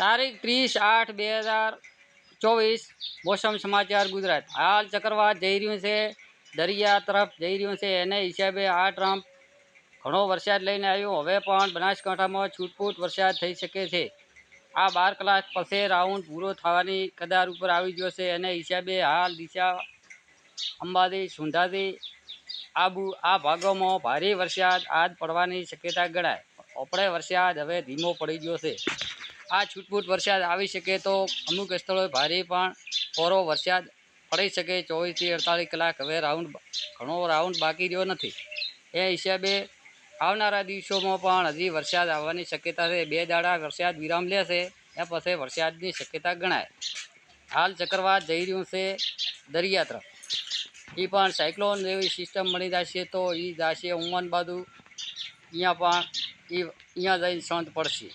તારીખ ત્રીસ આઠ બે હજાર ચોવીસ, મોસમ સમાચાર ગુજરાત. હાલ ચક્રવાત જઈ રહ્યું છે, દરિયા તરફ જઈ રહ્યું છે. એને હિસાબે આ ટ્રમ્પ ઘણો વરસાદ લઈને આવ્યો. હવે પણ બનાસકાંઠામાં છૂટપૂટ વરસાદ થઈ શકે છે. આ બાર કલાક પછી રાઉન્ડ પૂરો થવાની કદાર ઉપર આવી ગયો છે. એને હિસાબે હાલ દિશા અંબાજી, સુંધાજી, આબુ, આ ભાગોમાં ભારે વરસાદ આજ પડવાની શક્યતા ગણાય. આપણે વરસાદ હવે ધીમો પડી ગયો છે. આ છૂટપૂટ વરસાદ આવી શકે તો અમુક સ્થળોએ ભારે પણ કોરો વરસાદ પડી શકે. ચોવીસથી અડતાલીસ કલાક હવે રાઉન્ડ ઘણો રાઉન્ડ બાકી રહ્યો નથી. એ હિસાબે આવનારા દિવસોમાં પણ હજી વરસાદ આવવાની શક્યતા છે. બે દાડા વરસાદ વિરામ લેશે, એ પછી વરસાદની શક્યતા ગણાય. હાલ ચક્રવાત જઈ રહ્યું છે દરિયા તરફ એ પણ સાયક્લોન જેવી સિસ્ટમ મળી જશે તો એ જશે ઉમન બાજુ અહીંયા પણ એ અહીંયા જઈને શાંત પડશે.